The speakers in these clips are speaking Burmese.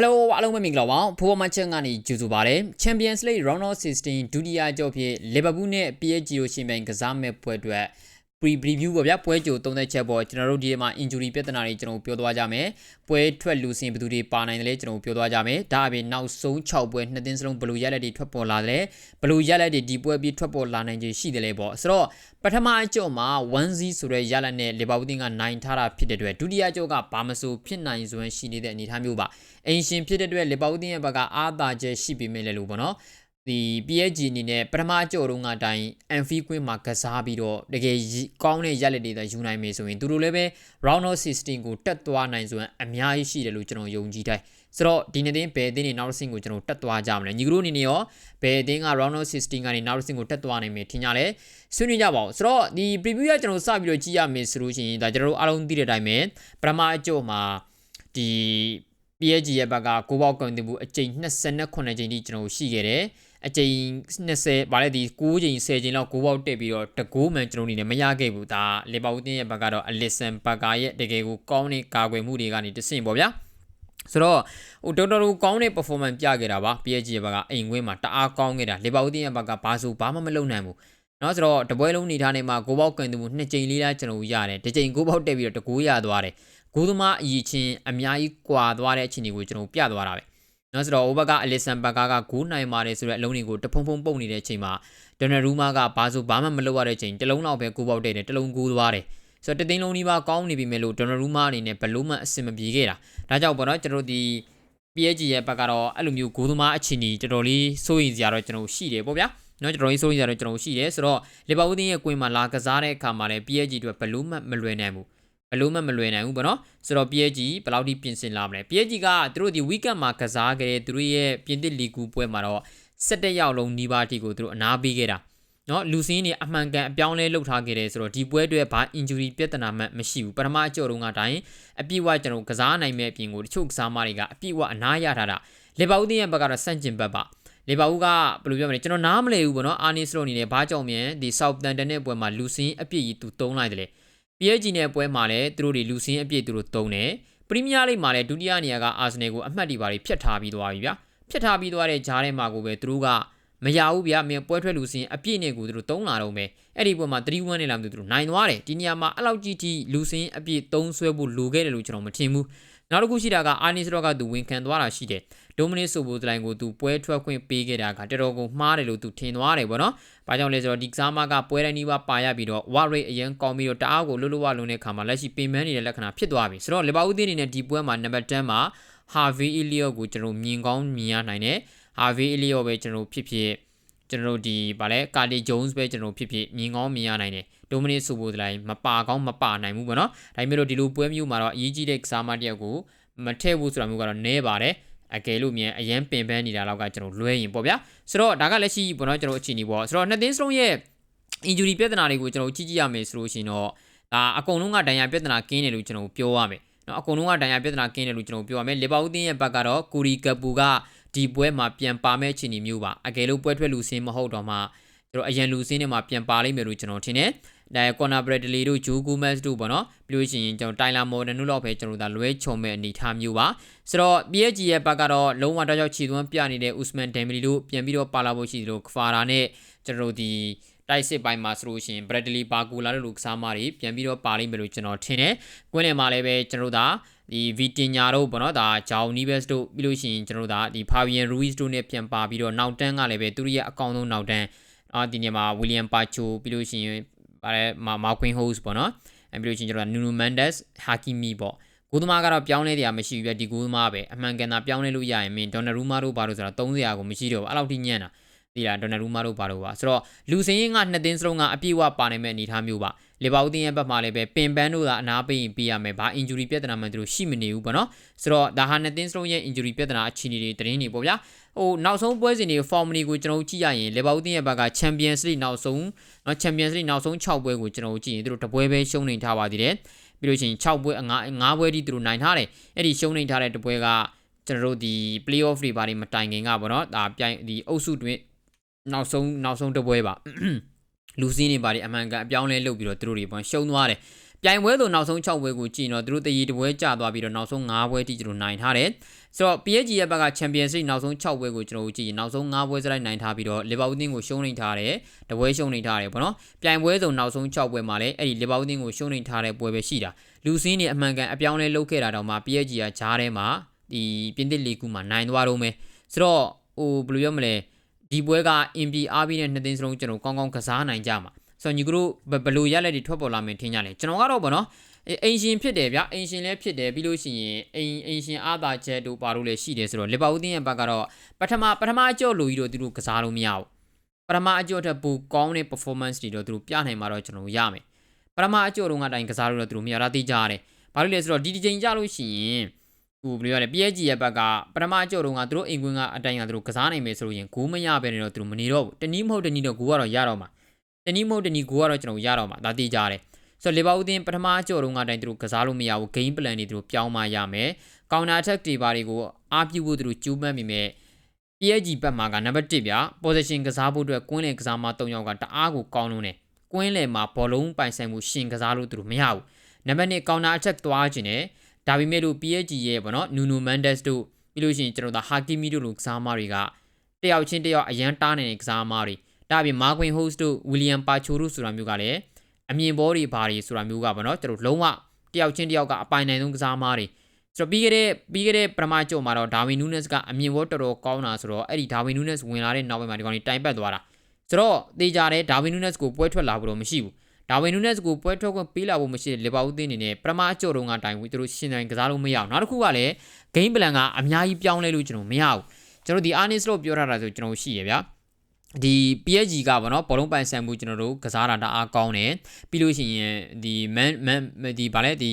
Hello အားလုံးပဲမင်္ဂလာပါဖိုးမချန်ကနေကြိုဆိုပါရစေ Champions League Round of 16ဒုတိယကြော့ဖြစ် Liverpool နဲ့ PSG တို့ရှင်ပြိုင်ကစားမဲ့ပွဲအတွက် pre preview ပေါ့ဗျာပွဲကြိုသုံးသက်ချက်ပေါ့ကျွန်တော်တို့ဒီမှာ injury ပြဿနာတွေကျွန်တော်ပြောသွားကြမယ်ပွဲထွက်လူစင်ဘယ်သူတွေပါနိုင်တယ်လဲကျွန်တော်ပြောသွားကြမယ်ဒါအပြင်နောက်ဆုံး6ပွဲနှစ်သင်းစလုံးဘယ်လိုရက်လက်တွေထွက်ပေါ်လာတယ်ဘယ်လိုရက်လက်တွေဒီပွဲပြီးထွက်ပေါ်လာနိုင်ခြင်းရှိတယ်လဲပေါ့ဆိုတော့ပထမအကြော့မှာ1-0ဆိုတဲ့ရက်လက်နဲ့လီဗာပူးတင်းကနိုင်ထားတာဖြစ်တဲ့အတွက်ဒုတိယအကြော့ကဘာမဆိုဖြစ်နိုင်စွမ်းရှိနေတဲ့အနေအထားမျိုးပါအင်ရှင်ဖြစ်တဲ့အတွက်လီဗာပူးတင်းရဲ့ဘက်ကအားသာချက်ရှိပေမဲ့လည်းလို့ပေါ့နော် ဒီ PSG အနေနဲ့ပထမအကြော်တုန်းကအတိုင်း Anfield Queen မှာကစားပြီးတော့တကယ်ကောင်းတဲ့ရက်လက်တွေသာယူနိုင်မယ်ဆိုရင်သူတို့လည်းပဲ Round of 16ကိုတက်သွားနိုင်စွမ်းအများကြီးရှိတယ်လို့ကျွန်တော်ယုံကြည်တယ်ဆိုတော့ဒီနေ့တင်ဘယ်အသင်းတွေနောက်တစ်ဆင့်ကိုကျွန်တော်တက်သွားကြမလဲညီကတို့အနေနဲ့ရောဘယ်အသင်းက Round of 16ကနေနောက်တစ်ဆင့်ကိုတက်သွားနိုင်မယ်ထင်ကြလဲဆွေးနွေးကြပါဦးဆိုတော့ဒီ preview ကကျွန်တော်စပြီးတော့ကြည့်ရမယ်ဆိုလို့ရှိရင်ဒါကျွန်တော်တို့အားလုံးသိတဲ့အတိုင်းပဲပထမအကြော်မှာဒီ PSG ရဲ့ဘက်ကကိုပေါက်ကန်တင်မှုအကြိမ်28ကြိမ်ထိကျွန်တော်ရှိခဲ့တယ် အကြိမ်20ဗါလဲဒီ9ကြိမ်10ကြိမ်လောက်ကိုပေါက်တက်ပြီးတော့တကိုးမှန်ကျွန်တော်အနေနဲ့မရခဲ့ဘူးဒါလီဗာပူးတင်းရဲ့ဘက်ကတော့အလစ်ဆန်ဘကာရဲ့တကယ်ကိုကောင်းတဲ့ကာကွယ်မှုတွေကနေတဆင့်ပေါ့ဗျာဆိုတော့ဟိုတော်တော်ကောင်းတဲ့ performance ပြခဲ့တာပါ PSG ရဲ့ဘက်ကအိမ်ခွင်းမှာတအားကောင်းခဲ့တာလီဗာပူးတင်းရဲ့ဘက်ကဘာဆိုဘာမှမလုပ်နိုင်ဘူးနော်ဆိုတော့တပွဲလုံးနေထားနေမှာကိုပေါက်ကန်သူမှုနှစ်ကြိမ်လေးလားကျွန်တော်ရတယ်တစ်ကြိမ်ကိုပေါက်တက်ပြီးတော့တကိုးရသွားတယ်ဂိုးသမားအည်ချင်းအများကြီးကွာသွားတဲ့အခြေအနေကိုကျွန်တော်ပြသွားတာပဲ နော်ဆိုတော့အိုဘက်ကအလစ်ဆန်ဘက်ကာကဂိုးနိုင်ပါတယ်ဆိုတဲ့အလုံးတွေကိုတဖုံဖုံပုတ်နေတဲ့အချိန်မှာဒေါ်နယ်ရူမာကဘာဆိုဘာမှမလုပ်ရတဲ့အချိန်တလုံးလောက်ပဲကိုပေါက်တဲ့တယ်တလုံးကိုးသွားတယ်ဆိုတော့တသိန်းလုံးဒီပါကောင်းနေပြီမဲ့လို့ဒေါ်နယ်ရူမာအနေနဲ့ဘလို့မှအဆင်မပြေခဲ့တာဒါကြောင့်ပေါ့နော်ကျွန်တော်ဒီ PSG ရဲ့ဘက်ကတော့အဲ့လိုမျိုးဂိုးသမားအခြေအနေတော်တော်လေးစိုးရိမ်စရာတော့ကျွန်တော်ရှိတယ်ပေါ့ဗျာနော်ကျွန်တော်ရေးစိုးရိမ်စရာတော့ကျွန်တော်ရှိတယ်ဆိုတော့လီဗာပူးတင်းရဲ့ကွင်းမှာလာကစားတဲ့အခါမှာလည်း PSG အတွက်ဘလို့မှမလွယ်နိုင်ဘူး ဘလို့မှမလွယ်နိုင်ဘူးပေါ့နော်ဆိုတော့ PSG ဘယ်လောက်ထိပြင်ဆင်လာမလဲ PSG ကသူတို့ဒီ weekend မှာကစားခဲ့တဲ့သူတို့ရဲ့ပြင်သစ်လီဂူပွဲမှာတော့17ရောက်လုံးနီးပါးထိကိုသူတို့အနာပေးခဲ့တာနော်လူစင်းတွေအမှန်ကန်အပြောင်းလဲလုပ်ထားခဲ့တယ်ဆိုတော့ဒီပွဲတွေဘာ injury ပြဿနာမှမရှိဘူးပထမအကြော့တုန်းကတိုင်းအပြည့်ဝကျွန်တော်ကစားနိုင်မဲ့အပြင်ကိုတချို့ကစားမတွေကအပြည့်ဝအနာရထားတာလေဘာဦးတင်းရဲ့ဘက်ကတော့စန့်ကျင်ဘက်ပါလေဘာဦးကဘယ်လိုပြောမလဲကျွန်တော်နားမလည်ဘူးပေါ့နော်အာနီစရိုအနေနဲ့ဘာကြောင့်မြန်ဒီ Southampton နဲ့ပွဲမှာလူစင်းအပြည့်ကြီးသူတုံးလိုက်တယ်လေ PSG နဲ့ပွဲမှာလည်းသူတို့တွေလူစင်းအပြည့်သူတို့တုံးတယ်ပရီးမီးယားလိမှာလည်းဒုတိယနေရာကအာဆင်နယ်ကိုအမှတ်တွေပါတွေဖျက်ထားပြီးသွားပြီဗျာဖျက်ထားပြီးသွားတဲ့ဂျားထဲမှာကိုပဲသူတို့ကမရဘူးဗျာမင်းပွဲထွက်လူစင်းအပြည့်နဲ့ကိုသူတို့တုံးလာတော့မယ်အဲ့ဒီပွဲမှာ3-1နဲ့လာမှသူတို့နိုင်သွားတယ်ဒီနေရာမှာအဲ့လောက်ကြီးကြီးလူစင်းအပြည့်သုံးဆွဲဖို့လိုခဲ့တယ်လို့ကျွန်တော်မထင်ဘူး နောက်တစ်ခုရှိတာကအာနီစတော့ကသူဝန်ခံသွားတာရှိတယ်ဒိုမနစ်ဆိုဘိုဒလိုင်းကိုသူပွဲထွက်ခွင့်ပေးခဲ့တာကတော်တော်ကိုမှားတယ်လို့သူထင်သွားတယ်ပေါ့နော်။ဘာကြောင့်လဲဆိုတော့ဒီကစားမကပွဲတိုင်းနီးပါးပါရပြီးတော့ war rate အရင်ကောင်းပြီးတော့တအားကိုလွတ်လွတ်ဝလုံးတဲ့ခါမှာလက်ရှိပင်ပန်းနေတဲ့လက္ခဏာဖြစ်သွားပြီ။ဆိုတော့လီဗာပူးသင်းအနေနဲ့ဒီပွဲမှာနံပါတ်10မှာ Harvey Elliott ကိုကျွန်တော်မြင်ကောင်းမြင်ရနိုင်တယ်။ Harvey Elliott ပဲကျွန်တော်ဖြစ်ဖြစ်ကျွန်တော်ဒီဗာလဲကာလီဂျုံးစ်ပဲကျွန်တော်ဖြစ်ဖြစ်မြင်ကောင်းမြင်ရနိုင်တယ် ဒိုမနစ်ဆိုဘိုဒလိုင်းမပါကောင်းမပါနိုင်ဘူးပေါ့နော်ဒါပေမဲ့လို့ဒီလိုပွဲမျိုးမှာတော့အရေးကြီးတဲ့ကစားမတယောက်ကိုမထည့်ဘူးဆိုတာမျိုးကတော့နည်းပါတယ်အကယ်လို့မြန်အရန်ပင်ပန်းနေတာတော့ကကျွန်တော်လွဲရင်ပေါ့ဗျာဆိုတော့ဒါကလက်ရှိပေါ့နော်ကျွန်တော်အခြေအနေပေါ့ဆိုတော့နှစ်သင်းစလုံးရဲ့ injury ပြဿနာတွေကိုကျွန်တော်ကြည့်ကြည့်ရမယ်ဆိုလို့ရှိရင်တော့ဒါအကုန်လုံးကဒဏ်ရာပြဿနာကင်းတယ်လို့ကျွန်တော်ပြောရမယ်နော်အကုန်လုံးကဒဏ်ရာပြဿနာကင်းတယ်လို့ကျွန်တော်ပြောရမယ်လီဗာပူးတင်းရဲ့ဘက်ကတော့ကူရီကပူကဒီပွဲမှာပြန်ပါမဲ့အခြေအနေမျိုးပါအကယ်လို့ပွဲထွက်လူစင်းမဟုတ်တော့မှကျွန် တော်အရန်လူစင်းတွေမှာပြန်ပါလိမ့်မယ်လို့ကျွန်တော်ထင်တယ်ဒါကွန်နာဘရဒလီတို့ဂျိုဂူမတ်တို့ပေါ့နော်ပြီးလို့ရှိရင်ကျွန်တော်တိုင်လာမော်ဒန်တို့လောက်ပဲကျွန်တော်ဒါလွဲချုံမဲ့အနေထားမျိုးပါဆိုတော့ PSG ရဲ့ဘက်ကတော့လုံးဝတောက်ချောက်ခြေသွမ်းပြနေတဲ့ Usman Dembele တို့ပြန်ပြီးတော့ပါလာဖို့ရှိတယ်လို့ Kvara နဲ့ကျွန်တော်ဒီတိုက်စစ်ပိုင်းမှာဆိုလို့ရှိရင် Bradley Barcola တို့လိုကစားမတွေပြန်ပြီးတော့ပါလိမ့်မယ်လို့ကျွန်တော်ထင်တယ်။ကွင်းလယ်မှာလည်းပဲကျွန်တော်တို့ဒါဒီ Vitinha တို့ပေါ့နော်ဒါ Jao Neves တို့ပြီးလို့ရှိရင်ကျွန်တော်တို့ဒါဒီ Fabian Ruiz တို့နဲ့ပြန်ပါပြီးတော့နောက်တန်းကလည်းပဲသူတို့ရဲ့အကောင့်ဆုံးနောက်တန်း အာဒီနေမှာ William Pacho ပြီးလို့ရှိရင်ပါတယ်မာကွင်းဟိုးစ်ပေါ့နော်အဲပြီးလို့ချင်းကျွန်တော်နူနူမန်ဒက်စ်ဟာကီမီပေါ့ဂိုးသမားကတော့ပြောင်းလဲတရားမရှိဘူးပြဒီဂိုးသမားပဲအမှန်ကန်တာပြောင်းလဲလို့ရရင်မင်းဒေါ်နယ်ရူမာတို့ဘာလို့ဆိုတာ300ကိုမရှိတော့ဘူးအဲ့လောက်ထိညံ့တာဒီလားဒေါ်နယ်ရူမာတို့ဘာလို့ပါဆိုတော့လူစင်းရင်ကနှစ်သင်းစလုံးကအပြည့်အဝပါနိုင်မဲ့အနေအထားမျိုးပါလီဗာပူးတင်းရဲ့ဘက်မှာလည်းပဲပင်ပန်းတို့ကအနာပေးရင်ပေးရမယ်ဘာ injury ပြဿနာမှန်သူတို့ရှိမနေဘူးပေါ့နော်ဆိုတော့ဒါဟာနှစ်သင်းစလုံးရဲ့ injury ပြဿနာအခြေအနေတွေတင်းနေပေါ့ဗျာ ဟိုနောက်ဆုံးပွဲစဉ်တွေ form တွေကိုကျွန်တော်ကြည့်ရရင်လီဗာပူးတင်းရဲ့ဘက်က Champions League နောက်ဆုံးเนาะ Champions League နောက်ဆုံး6ပွဲကိုကျွန်တော်ကြည့်ရင်သူတို့တပွဲပဲရှုံးနေထားပါသေးတယ်ပြီးလို့ရှိရင်6ပွဲ5 5ပွဲဒီသူတို့နိုင်ထားတယ်အဲ့ဒီရှုံးနေထားတဲ့တပွဲကကျွန်တော်တို့ဒီ playoff တွေဘာတွေမတိုင်ခင်ကပေါ့နော်ဒါပြိုင်ဒီအုပ်စုတွင်နောက်ဆုံးနောက်ဆုံးတပွဲပါလူစင်းတွေဘာတွေအမှန်ကန်အပြောင်းလဲလုပ်ပြီးတော့သူတို့တွေပေါ့ရှုံးသွားတယ် ပြိုင်ပွဲဆိုနောက်ဆုံး6ပွဲကိုကြည့်ရင်တော့သူတို့တရီတပွဲကျသွားပြီးတော့နောက်ဆုံး5ပွဲတိကျွန်တော်နိုင်ထားတယ်ဆိုတော့ PSG ရဲ့ဘက်က Champions League နောက်ဆုံး6ပွဲကိုကျွန်တော်တို့ကြည့်ရင်နောက်ဆုံး5ပွဲစလိုက်နိုင်ထားပြီးတော့ Liverpool အသင်းကိုရှုံးနေထားတယ်တပွဲရှုံးနေထားတယ်ပေါ့နော်ပြိုင်ပွဲဆိုနောက်ဆုံး6ပွဲမှာလည်းအဲ့ဒီ Liverpool အသင်းကိုရှုံးနေထားတဲ့ပွဲပဲရှိတာလူစင်းနေအမှန်ကန်အပြောင်းလဲလုပ်ခဲ့တာတောင်မှ PSG ကဂျားထဲမှာဒီပြင်သစ်လီဂ်မှာနိုင်သွားတော့မယ်ဆိုတော့ဟိုဘယ်လိုပြောမလဲဒီပွဲက MB RB နဲ့နှစ်သင်းစလုံးကျွန်တော်ကောင်းကောင်းကစားနိုင်ကြမှာ ဆိုတော့ညီကတို့ဘယ်လိုရက်လက်တွေထွက်ပေါ်လာမယ်ထင်ကြလဲကျွန်တော်ကတော့ဗောနော်အိမ်ရှင်ဖြစ်တယ်ဗျအိမ်ရှင်လည်းဖြစ်တယ်ပြီးလို့ရှိရင်အိမ်အိမ်ရှင်အာသာချက်တို့ပါလို့လည်းရှိတယ်ဆိုတော့လီဗာပူးတင်းရဲ့ဘက်ကတော့ပထမပထမအကျော်လိုကြီးတော့သူတို့ကစားလို့မရဘူးပထမအကျော်ထက်ပိုကောင်းတဲ့ performance တွေတော့သူတို့ပြနိုင်မှာတော့ကျွန်တော်ရမယ်ပထမအကျော်တုန်းကအတိုင်းကစားလို့တော့သူတို့မရတာသိကြရတယ်ဘာလို့လဲဆိုတော့ဒီဒီချိန်ကြလို့ရှိရင်ဟိုဘယ်လိုရလဲ PSG ရဲ့ဘက်ကပထမအကျော်တုန်းကသူတို့အိမ်ကွင်းကအတိုင်းကသူတို့ကစားနိုင်မယ်ဆိုလို့ရင်ဂိုးမရဘဲနဲ့တော့သူတို့မနေတော့ဘူးတနည်းမဟုတ်တနည်းတော့ဂိုးကတော့ရတော့မှာ တနည်းမဟုတ်တနည်းဂိုးကတော့ကျွန်တော်ရတော့မှာဒါသိကြရတယ်ဆိုတော့လီဗာပူးတင်းပထမအကျော်တုန်းကအတိုင်းသူတို့ကစားလို့မရဘူး game plan တွေသူတို့ပြောင်းမှရမယ် counter attack တွေပါတွေကိုအားပြုဖို့သူတို့ကြိုးပမ်းမိမယ် PSG ဘက်မှာကနံပါတ်1ဗျာ position ကစားဖို့အတွက်ကွင်းလယ်ကစားမ3ယောက်ကတအားကိုကောင်းလုံးတယ်ကွင်းလယ်မှာဘောလုံးပိုင်ဆိုင်မှုရှင်ကစားလို့သူတို့မရဘူးနံပါတ်2 counter attack သွားခြင်းနဲ့ဒါပေမဲ့လို့ PSG ရဲ့ပေါ့နော် Nuno Mendes တို့ပြီးလို့ရှိရင်ကျွန်တော်တို့ Hakimi တို့လိုကစားမတွေကတယောက်ချင်းတယောက်အရန်တားနေတဲ့ကစားမတွေ ဒါပြင် Marquin Host တို့ William Pacho တို့ဆိုတာမျိုးကလည်းအမြင်ဘောတွေဘာတွေဆိုတာမျိုးကပေါ့နော်ကျွန်တော်လုံးဝတယောက်ချင်းတယောက်ကအပိုင်နိုင်ဆုံးကစားမတွေဆိုတော့ပြီးခဲ့တဲ့ပြီးခဲ့တဲ့ပထမကြုံမှာတော့ဒါဝီနူးနက်စ်ကအမြင်ဘောတော်တော်ကောင်းတာဆိုတော့အဲ့ဒီဒါဝီနူးနက်စ်ဝင်လာတဲ့နောက်ပိုင်းမှာဒီကောင်ကြီးတိုင်ပတ်သွားတာဆိုတော့တေးကြတယ်ဒါဝီနူးနက်စ်ကိုပွဲထွက်လာဖို့တော့မရှိဘူးဒါဝီနူးနက်စ်ကိုပွဲထွက်ခွင့်ပေးလာဖို့မရှိတဲ့လီဗာပူးသင်းအနေနဲ့ပထမအကြော်တုန်းကတိုင်ပြီးသူတို့ရှင်နိုင်ကစားလို့မရအောင်နောက်တစ်ခုကလည်း game plan ကအများကြီးပြောင်းလဲလို့ကျွန်တော်မရဘူးကျွန်တော်ဒီ Arnis လို့ပြောထားတာဆိုကျွန်တော်ရှိရဗျာ ဒီ PSG ကဗောနော်ဘောလုံးပိုင်ဆိုင်မှုကျွန်တော်တို့ကစားတာတအားကောင်းတယ်ပြီးလို့ရှိရင်ဒီ man man ဒီဗာလဲဒီ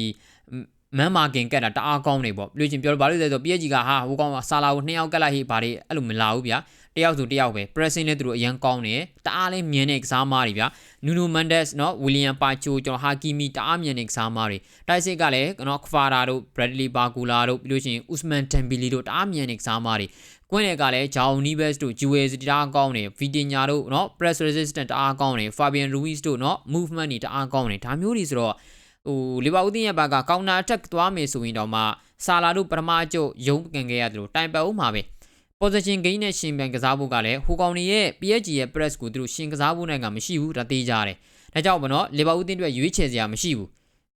မန်မာကင်ကတ်တာတအားကောင်းနေပေါ့ပြီးလို့ချင်းပြောလို့ဘာလို့လဲဆိုတော့ PSG ကဟာဟိုကောင်ဆာလာကိုနှစ်ယောက်ကတ်လိုက်ဟိဘာတွေအဲ့လိုမလာဘူးဗျာတယောက်ဆိုတယောက်ပဲ pressing လည်းသူတို့အရန်ကောင်းတယ်တအားလေးမြင်တဲ့ကစားမားတွေဗျာ Nuno Mendes เนาะ William Pacho ကျွန်တော် Hakimi တအားမြင်တဲ့ကစားမားတွေတိုက်စစ်ကလည်းเนาะ Kvara တို့ Bradley Barcola တို့ပြီးလို့ရှိရင် Usman Dembele တို့တအားမြင်တဲ့ကစားမားတွေ ကွင်းနယ်ကလည်းဂျာအိုနီဘက်စ်တို့ဂျူဝဲစတီတာကောင်းတယ်ဗီတင်ညာတို့နော် press resistant တအားကောင်းတယ် Fabian Ruiz တို့နော် movement တွေတအားကောင်းတယ်ဒါမျိုးတွေဆိုတော့ဟိုလီဗာပူးတင်ရဲ့ဘက်ကကောင်နာ attack သွားမယ်ဆိုရင်တော့မှဆာလာတို့ပထမအကျုပ်ရုံးကန်ခဲ့ရတယ်လို့တိုင်ပတ်ဦးမှာပဲ position gain နဲ့ရှင်ပြန်ကစားဖို့ကလည်းဟိုကောင်တွေရဲ့ PSG ရဲ့ press ကိုသူတို့ရှင်ကစားဖို့နိုင်ကမရှိဘူးဒါသိကြတယ်ဒါကြောင့်ဗောနော်လီဗာပူးတင်အတွက်ရွေးချယ်စရာမရှိဘူး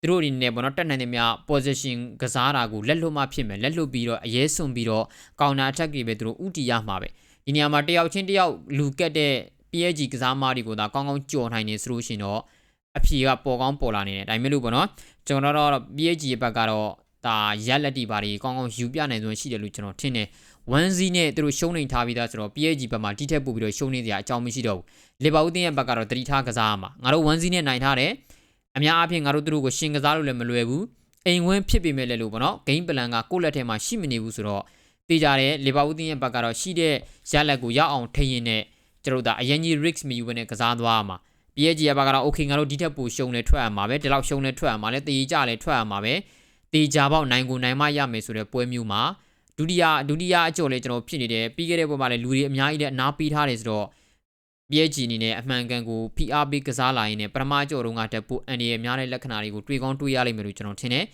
သူတို့ဒီနေ့ဗောနော်တက်နိုင်တဲ့များ position ကစားတာကိုလက်လွတ်မှဖြစ်မယ်လက်လွတ်ပြီးတော့အရေးစွန်ပြီးတော့ counter attack တွေပဲသူတို့ဥတီရမှာပဲဒီနေရာမှာတယောက်ချင်းတယောက်လူကက်တဲ့ PSG ကစားမားတွေကိုဒါကောင်းကောင်းကြော်နိုင်နေဆိုလို့ရှင်တော့အဖြေကပေါ်ကောင်းပေါ်လာနေတယ်ဒါပေမဲ့လို့ပေါ့နော်ကျွန်တော်တော့ PSG ရဲ့ဘက်ကတော့ဒါရက်လက်တီပါတွေကောင်းကောင်းယူပြနိုင်စွမ်းရှိတယ်လို့ကျွန်တော်ထင်တယ်1 Z နဲ့သူတို့ရှုံးနေထားပြီးသားဆိုတော့ PSG ဘက်မှာတိထက်ပို့ပြီးတော့ရှုံးနေစရာအကြောင်းမရှိတော့ဘူးလီဗာပူးတင်းရဲ့ဘက်ကတော့တတိထားကစားရမှာငါတို့1 Z နဲ့နိုင်ထားတယ် အများအားဖြင့်ငါတို့သူတို့ကိုရှင်ကစားလို့လည်းမလွယ်ဘူးအိမ်ဝင်းဖြစ်ပေမဲ့လည်းလို့ပေါ့နော် game plan ကကိုယ့်လက်ထဲမှာရှိမနေဘူးဆိုတော့တေးကြတယ်လီဗာပူးတင်းရဲ့ဘက်ကတော့ရှိတဲ့ရလက်ကိုရအောင်ထိရင်နဲ့ကျွန်တော်တို့ဒါအရင်ကြီး risk မယူဘဲနဲ့ကစားသွားရမှာ PSG ရပါကတော့ okay ငါတို့ဒီထက်ပိုရှုံးလဲထွက်ရမှာပဲဒီလောက်ရှုံးလဲထွက်ရမှာလဲတေးကြလဲထွက်ရမှာပဲတေးကြပေါက်နိုင်ကိုနိုင်မရမယ်ဆိုတဲ့ပွဲမျိုးမှာဒုတိယဒုတိယအကျော်လဲကျွန်တော်ဖြစ်နေတယ်ပြီးခဲ့တဲ့ပွဲမှာလဲလူတွေအများကြီးလည်းအနာပေးထားတယ်ဆိုတော့ PSG အနေနဲ့အမှန်ကန်ကို PR ပေးကစားလာရင်းနဲ့ပထမကျော်တုန်းကတက်ပိုအန်ဒီရဲ့များတဲ့လက္ခဏာတွေကိုတွေ့ကောင်းတွေ့ရလိမ့်မယ်လို့ကျွန်တော်ထင်တယ်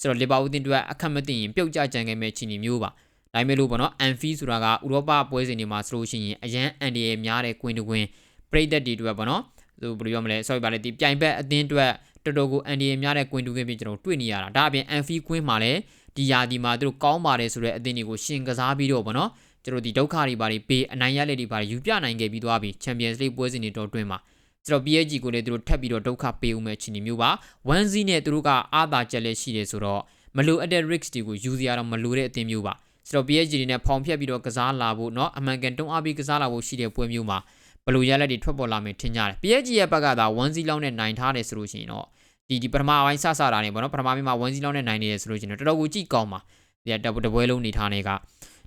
ဆိုတော့လီဗာပူးတင်အတွက်အခက်မသိရင်ပြုတ်ကျကြံခဲ့မဲ့ချီနီမျိုးပါဒါပေမဲ့လို့ပေါ့နော်အန်ဖီဆိုတာကဥရောပပွဲစဉ်တွေမှာဆိုလို့ရှိရင်အရန်အန်ဒီရဲ့များတဲ့ကွင်းတကွင်းပရိသတ်တွေအတွက်ပေါ့နော်သူဘယ်လိုပြောမလဲ sorry ပါလေဒီပြိုင်ဘက်အသင်းအတွက်တော်တော်ကိုအန်ဒီရများတဲ့ကွင်းတူးကင်းပြင်ကျွန်တော်တွေ့နေရတာဒါအပြင်အန်ဖီကွင်းမှာလည်းဒီယာဒီမှာသူတို့ကောင်းပါတယ်ဆိုတဲ့အသင်းတွေကိုရှင်ကစားပြီးတော့ဗောနော် ကျွန်တော်ဒီဒုက္ခတွေပါတွေပေးအနိုင်ရလက်တွေပါတွေယူပြနိုင်ခဲ့ပြီးသွားပြီ Champions League ပွဲစဉ်တွေတော့တွင်းမှာကျွန်တော် PSG ကိုလည်းသူတို့ထပ်ပြီးတော့ဒုက္ခပေးဦးမဲ့ချီနေမျိုးပါ1 Z နဲ့သူတို့ကအာသာချက်လက်ရှိတယ်ဆိုတော့မလိုအပ်တဲ့ risk တွေကိုယူစရာတော့မလိုတဲ့အသင်းမျိုးပါဆိုတော့ PSG တွေနဲ့ဖောင်ဖြတ်ပြီးတော့ကစားလာဖို့เนาะအမှန်ကန်တုံးအားပြီးကစားလာဖို့ရှိတဲ့ပွဲမျိုးမှာဘယ်လိုရလက်တွေထွက်ပေါ်လာမယ်ထင်ကြတယ် PSG ရဲ့ဘက်ကသာ1 0လောက်နဲ့နိုင်ထားတယ်ဆိုလို့ရှိရင်တော့ဒီဒီပထမပိုင်းစစတာနေပေါ့နော်ပထမပိုင်းမှာ1 0လောက်နဲ့နိုင်နေတယ်ဆိုလို့ရှိရင်တော့တော်တော်ကိုကြည့်ကောင်းပါဒီတပွဲလုံးနေထားနေက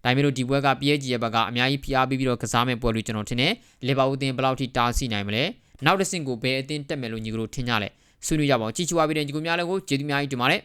ဒါပေမဲ့လို့ဒီပွဲက PSG ရဲ့ဘက်ကအများကြီးဖိအားပေးပြီးတော့ကစားမဲ့ပွဲလို့ကျွန်တော်ထင်တယ်လီဗာပူးအသင်းဘယ်လောက်ထိတားဆီးနိုင်မလဲနောက်တစ်ဆင့်ကိုဘယ်အသင်းတက်မယ်လို့ညီကတို့ထင်ကြလဲဆွေးနွေးကြပါဦးကြည့်ချူပါပြီးတဲ့ညီကိုများလည်းကိုကျေးဇူးများကြီးတင်ပါတယ်